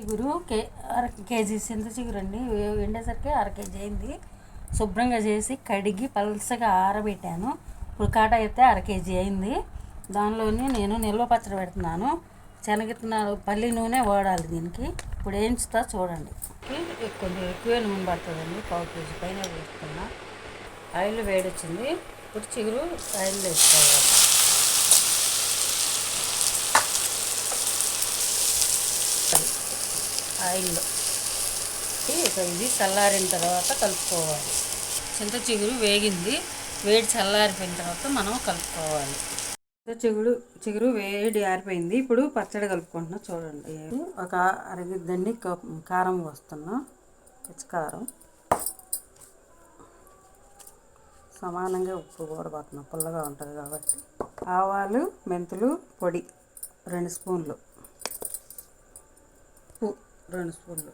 చిగురు కే అర కేజీ చింత చిగురు అండి. ఎండేసరికి అర కేజీ అయింది. శుభ్రంగా చేసి కడిగి పలసగా ఆరబెట్టాను. ఇప్పుడు కాట అయితే అర కేజీ అయింది. దానిలోని నేను నిల్వ పచ్చడి పెడుతున్నాను. శనగిత్తనాలు పల్లి నూనె వాడాలి దీనికి. ఇప్పుడు వేయించుతా చూడండి. కొంచెం ఎక్కువ నూనె పడుతుందండి. పావు కేజీ పైన వేసుకున్నా ఆయిల్ వేడొచ్చింది. ఇప్పుడు చిగురు ఆయిల్ వేసుకోవాలి. ఆయిల్లో ఇది చల్లారిన తర్వాత కలుపుకోవాలి. చింత చిగురు వేగింది. వేడి చల్లారిపోయిన తర్వాత మనం కలుపుకోవాలి. చింత చిగురు చిగురు వేడి ఆరిపోయింది. ఇప్పుడు పచ్చడి కలుపుకుంటున్నాం. చూడండి. ఒక అరగిద్దండి కారం పోస్తున్నాం. కారం సమానంగా ఉప్పు కూడా పడుతున్నాం పుల్లగా ఉంటుంది కాబట్టి. ఆవాలు మెంతులు పొడి రెండు స్పూన్లు. రెండు స్పూన్లు.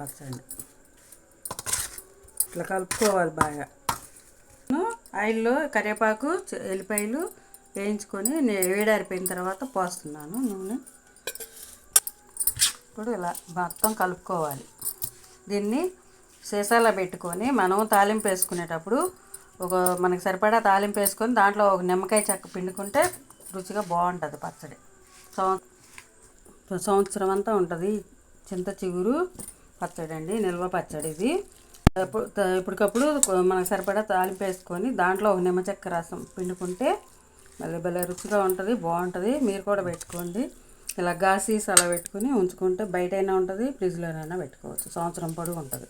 పచ్చడి. ఇట్లా కలుపుకోవాలి బాగా. ఆయిల్లో కరివేపాకు ఎల్లిపాయలు వేయించుకొని నేను వేడారిపోయిన తర్వాత పోస్తున్నాను నూనె. ఇప్పుడు ఇలా మొత్తం కలుపుకోవాలి. దీన్ని సీసాలో పెట్టుకొని మనం తాలింపు వేసుకునేటప్పుడు ఒక మనకి సరిపడా తాలింపు వేసుకొని దాంట్లో ఒక నిమ్మకాయ చెక్క పిండుకుంటే రుచిగా బాగుంటుంది పచ్చడి. సంవ- సంవత్సరం అంతా ఉంటుంది. చింత చిగురు పచ్చడి అండి నిల్వ పచ్చడి ఇది. ఇప్పటికప్పుడు మనకు సరిపడా తాలింపు వేసుకొని దాంట్లో ఒక నిమ్మ చెక్క రసం పిండుకుంటే మళ్ళీ భలే రుచిగా ఉంటుంది బాగుంటుంది. మీరు కూడా పెట్టుకోండి. ఇలా గాసీస్ అలా పెట్టుకుని ఉంచుకుంటే బయటైనా ఉంటుంది ఫ్రిడ్జ్లోనైనా పెట్టుకోవచ్చు. సంవత్సరం పొడుగు ఉంటుంది.